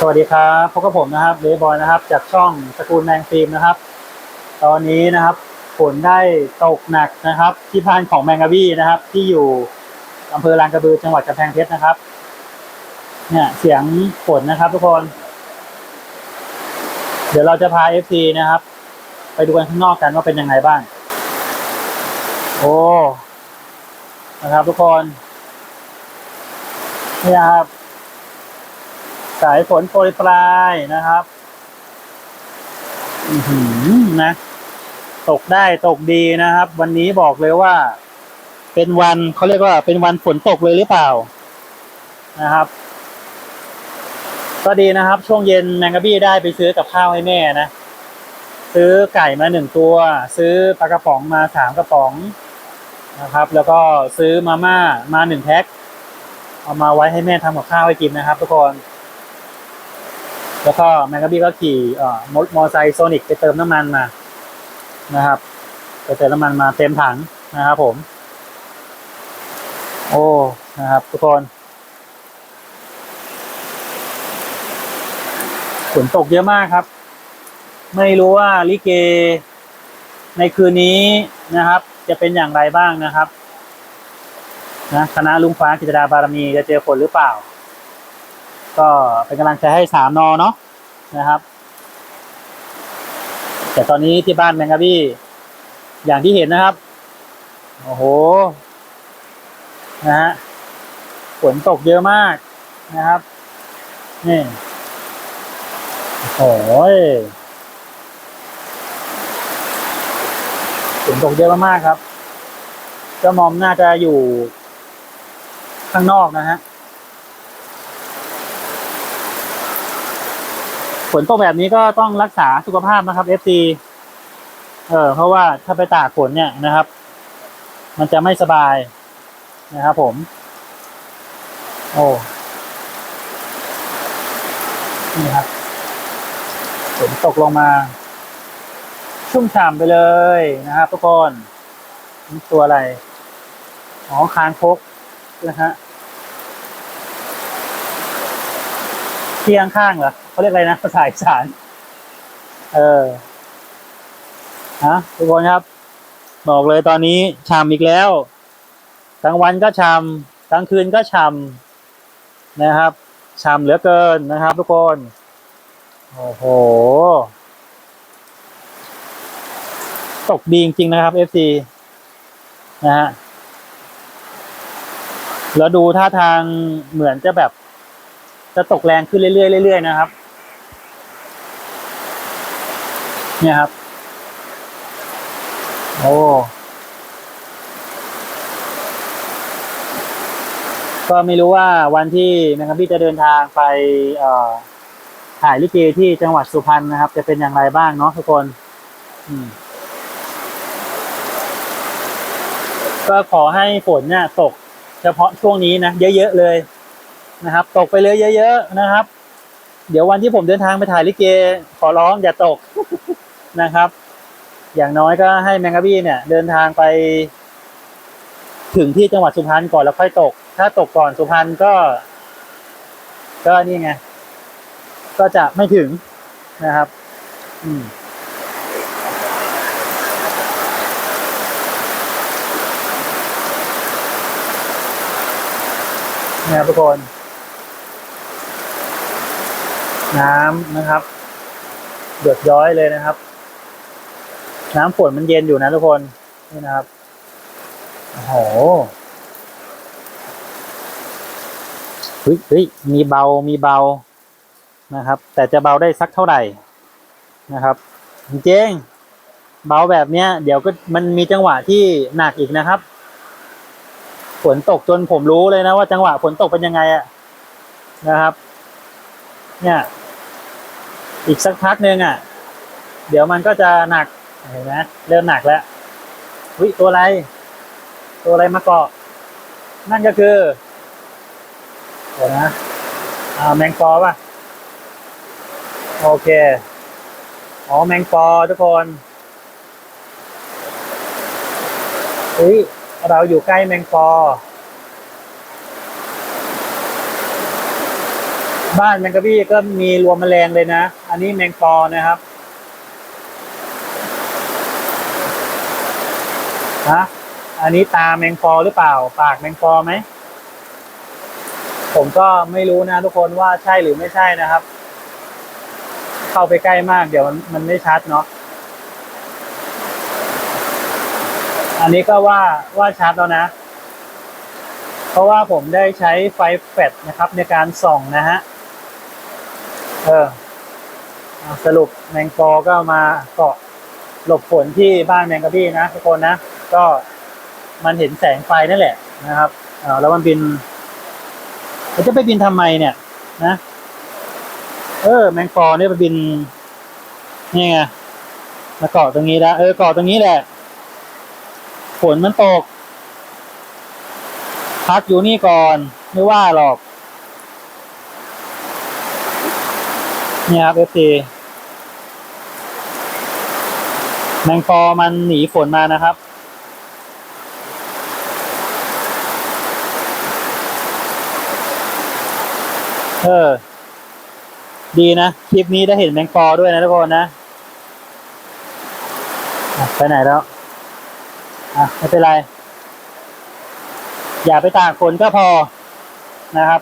สวัสดีครับพบกับผมนะครับเดย์บอยนะครับ จากช่องสกูลแมงฟิล์มนะครับ ตอนนี้นะครับฝนได้ตกหนักนะครับ ที่พานของแมงกะบี้นะครับ ที่อยู่อำเภอลานกระบือจังหวัดกำแพงเพชรนะครับ เนี่ยเสียงฝนนะครับ ทุกคน เดี๋ยวเราจะพา FC นะครับ ไปดูกันข้างนอกกันว่าเป็นยังไงบ้าง โอ้นะครับ ทุกคนนี่ครับ สายฝนโปรยปลายนะครับอือหือนะ ตกได้ตกดีนะครับ วันนี้บอกเลยว่า เป็นวันเขาเรียกว่าเป็นวันฝนตกเลยหรือเปล่านะครับ ก็ดีนะครับ ช่วงเย็นแมงกะบี้ได้ไปซื้อกับข้าวให้แม่นะ ซื้อไก่มาหนึ่งตัว ซื้อปลากระป๋องมาสามกระป๋องนะครับ แล้วก็ซื้อมาม่ามาหนึ่งแพ็คเอามาไว้ให้แม่ทำกับข้าวให้กินนะครับ ทุกคน แล้วก็แมงกะบี้ก็ขี่เอ่อมอมอไซค์โซนิกไปเติมน้ำมันมานะครับไปเติมน้ำมันมาเต็มถังนะครับผม โอ้นะครับ ทุกคนฝนตกเยอะมากครับ ไม่รู้ว่าลิเก ในคืนนี้นะครับ จะเป็นอย่างไรบ้างนะครับนะคณะลุงฟ้ากิจดาบารมีจะเจอฝนหรือเปล่า ก็เป็นกำลังใจให้สามนอเนาะนะครับ แต่ตอนนี้ที่บ้านแมงกะบี้อย่างที่เห็นนะครับ โอ้โห นะฮะฝนตกเยอะมากนะครับนี่โอ้ยฝนตกเยอะมากๆครับเจ้ามอมน่าจะอยู่ข้างนอกนะฮะ ฝนตกแบบนี้ก็ต้องรักษาสุขภาพนะครับ FC เออเพราะว่าถ้าไปตากฝนเนี่ยนะครับ มันจะไม่สบายนะครับผม โอ้นี่ครับฝนตกลงมา ชุ่มฉ่ำไปเลยนะครับทุกคนนี่ตัวอะไรอ๋อคางคกนะฮะเที่ข้างเหรอ เขาเรียกอะไรนะภาษาอีสานเออฮะทุกคนครับ บอกเลยตอนนี้ฉ่ำอีกแล้วกลางวันก็ฉ่ำกลางคืนก็ฉ่ำนะครับฉ่ำเหลือเกินนะครับ ทุกคนโอ้โห ตกดีจริงๆนะครับ FC นะฮะแล้วดูท่าทางเหมือนจะแบบ จะตกแรงขึ้นเรื่อยๆเรื่อยๆนะครับ เนี่ยครับ โอ้ก็ไม่รู้ว่าวันที่แมงกะบี้จะเดินทางไปเอ่อถ่ายลิเกที่จังหวัดสุพรรณนะครับ จะเป็นอย่างไรบ้างเนาะทุกคนอืมก็ขอให้ฝนเนี่ยตก เฉพาะช่วงนี้นะเยอะๆเลยนะครับ ตกไปเลยเยอะ ๆ นะครับ เดี๋ยววันที่ผมเดินทางไปถ่ายลิเก ขอร้องอย่าตก นะครับ อย่างน้อยก็ให้แมงกะบี้เนี่ย เดินทางไป ถึงที่จังหวัดสุพรรณก่อนแล้วค่อยตก ถ้าตกก่อนสุพรรณก็ ก็นี่ไง ก็จะไม่ถึงนะครับ อืมนี่ยทุกคนน้ำนะครับหยดย้อยเลยนะครับ น้ำฝนมันเย็นอยู่นะทุกคน นี่นะครับ โอ้โหเฮ้ยเฮ้ยมีเบามีเบานะครับ แต่จะเบาได้สักเท่าไหร่นะครับจริงเบาแบบเนี้ย เดี๋ยวก็มันมีจังหวะที่หนักอีกนะครับ ฝนตกจนผมรู้เลยนะว่าจังหวะฝนตกเป็นยังไงอะนะครับ เนี่ย อีกสักพักหนึ่งอะ เดี๋ยวมันก็จะหนัก เห็นไหมเริ่มหนักแล้ววิตัวอะไร ตัวอะไรมาเกาะ นั่นก็คือเดี๋ยวนะอ่าแมงปอป่ะ โอเคอ๋อแมงปอทุกคนอุ้ยเราอยู่ใกล้แมงปอ บ้านแมงกะบี้ก็มีรวมแมลงเลยนะ อันนี้แมงปอนะครับะอันนี้ตาแมงปอหรือเปล่า ปากแมงปอไหม ผมก็ไม่รู้นะทุกคนว่าใช่หรือไม่ใช่นะครับ เข้าไปใกล้มากเดี๋ยวมันมันไม่ชัดเนาะอันนี้ก็ว่าว่าชัดแล้วนะ เพราะว่าผมได้ใช้ไฟแฟลชนะครับ ในการส่องนะฮะเออสรุปแมงปอก็มาเกาะหลบฝนที่บ้านแมงกะพี่นะทุกคนนะ ก็มันเห็นแสงไฟนั่นแหละนะครับแล้วมันบินมันจะไปบินทำไมเนี่ย นะ เออ แมงปอเนี่ยมันบินนี่ไงมาเกาะตรงนี้แล้วเออเกาะตรงนี้แหละฝนมันตก พักอยู่นี่ก่อน ไม่ว่าหรอกเนี่ยครับเอฟซีแมงปอมันหนีฝนมานะครับ เออ ดีนะ คลิปนี้ได้เห็นแมงปอด้วยนะทุกคนนะไปไหนแล้ว อะ ไม่เป็นไร อย่าไปตากฝนก็พอนะครับ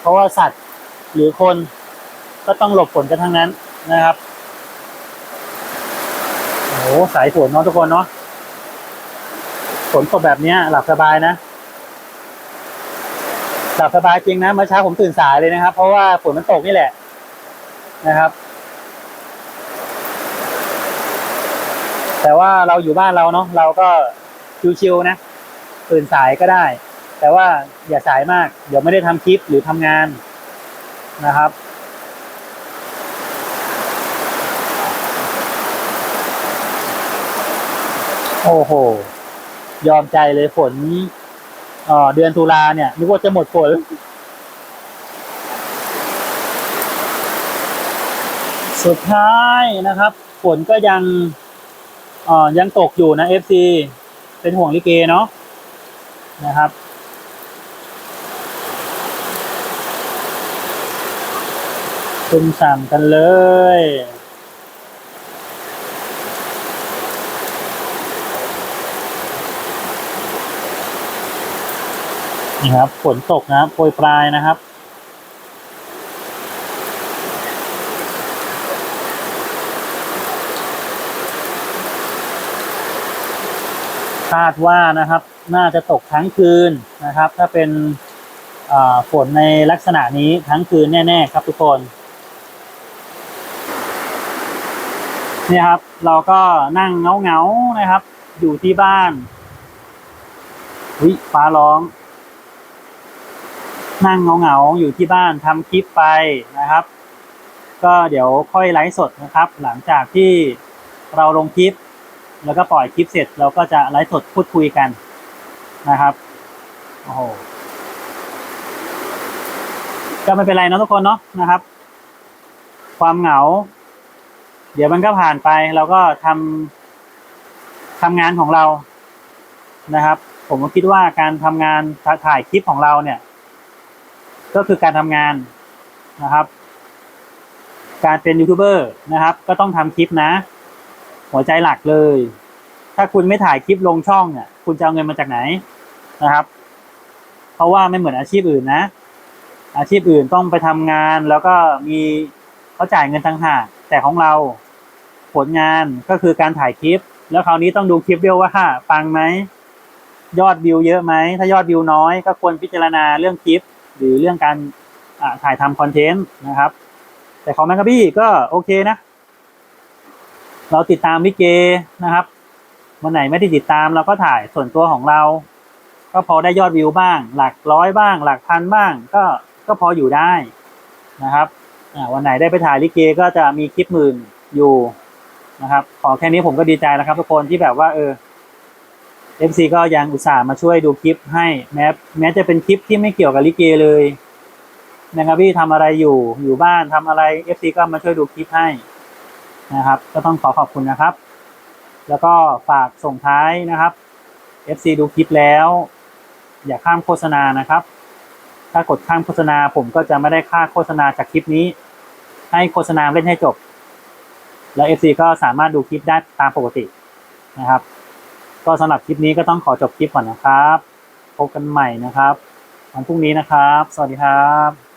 เพราะว่าสัตว์หรือคนก็ต้องหลบฝนกันทั้งนั้นนะครับโอ้สายฝนเนาะทุกคนเนาะฝนตกแบบนี้หลับสบายนะ หลับสบายจริงนะเมื่อเช้าผมตื่นสายเลยนะครับ เพราะว่าฝนมันตกนี่แหละนะครับ แต่ว่าเราอยู่บ้านเราเนาะเราก็ชิวๆนะตื่นสายก็ได้ แต่ว่าอย่าสายมาก เดี๋ยวไม่ได้ทำคลิปหรือทำงานนะครับโอ้โห ยอมใจเลยฝน เอ่อเดือนตุลาเนี่ยนึกว่าจะหมดฝนสุดท้ายนะครับ ฝนก็ยังออยังตกอยู่นะ FC เป็นห่วงลิเกเนาะนะครับคุณสั่งกันเลย นี่ครับฝนตกนะครับโปรยปลายนะครับ คาดว่านะครับ น่าจะตกทั้งคืนนะครับ ถ้าเป็นฝนในลักษณะนี้ทั้งคืนแน่ ๆ ครับทุกคนนี่ครับ เราก็นั่งเงาๆนะครับ อยู่ที่บ้านวิฟ้าร้อง นั่งเงาๆอยู่ที่บ้านทำคลิปไปนะครับ ก็เดี๋ยวค่อยไลฟ์สดนะครับ หลังจากที่เราลงคลิป แล้วก็ปล่อยคลิปเสร็จ เราก็จะไลฟ์สดพูดคุยกันนะครับโอ้โหก็ไม่เป็นไรนะทุกคนเนาะนะครับ ความเหงา เดี๋ยวมันก็ผ่านไปเราก็ทำทำงานของเรานะครับ ผมก็คิดว่าการทำงานถ่ายคลิปของเราเนี่ย ก็คือการทำงานนะครับ การเป็นยูทูบเบอร์นะครับ ก็ต้องทำคลิปนะ หัวใจหลักเลย ถ้าคุณไม่ถ่ายคลิปลงช่องเนี่ย คุณจะเอาเงินมาจากไหนนะครับ เพราะว่าไม่เหมือนอาชีพอื่นนะ อาชีพอื่นต้องไปทำงานแล้วก็มีเขาจ่ายเงินต่างหากแต่ของเราผลงานก็คือการถ่ายคลิป แล้วคราวนี้ต้องดูคลิปด้วยว่าฟังไหมยอดวิวเยอะไหม ถ้ายอดวิวน้อยก็ควรพิจารณาเรื่องคลิป หรือเรื่องการถ่ายทำคอนเทนต์นะครับ แต่ของแมกกาบี้ก็โอเคนะ เราติดตามลิเกนะครับวันไหนไม่ได้ติดตามเราก็ถ่ายส่วนตัวของเรา ก็พอได้ยอดวิวบ้าง หลักร้อยบ้าง หลักพันบ้าง ก็ก็พออยู่ได้นะครับวันไหนได้ไปถ่ายลิเกก็จะมีคลิปหมื่นอยู่นะครับ ขอแค่นี้ผมก็ดีใจแล้วครับทุกคนที่แบบว่าเออ FC ก็ยังอุตส่าห์มาช่วยดูคลิปให้แม้แม้จะเป็นคลิปที่ไม่เกี่ยวกับลิเกเลยนะครับพี่ทำอะไรอยู่อยู่บ้านทำอะไร FC ก็มาช่วยดูคลิปให้นะครับ ก็ต้องขอขอบคุณนะครับ แล้วก็ฝากส่งท้ายนะครับ FC ดูคลิปแล้ว อย่าข้ามโฆษณานะครับ ถ้ากดข้ามโฆษณาผมก็จะไม่ได้ค่าโฆษณาจากคลิปนี้ ให้โฆษณาเล่นให้จบ แล้ว FC ก็สามารถดูคลิปได้ตามปกตินะครับ ก็สำหรับคลิปนี้ก็ต้องขอจบคลิปก่อนนะครับ พบกันใหม่นะครับ วันพรุ่งนี้นะครับ สวัสดีครับ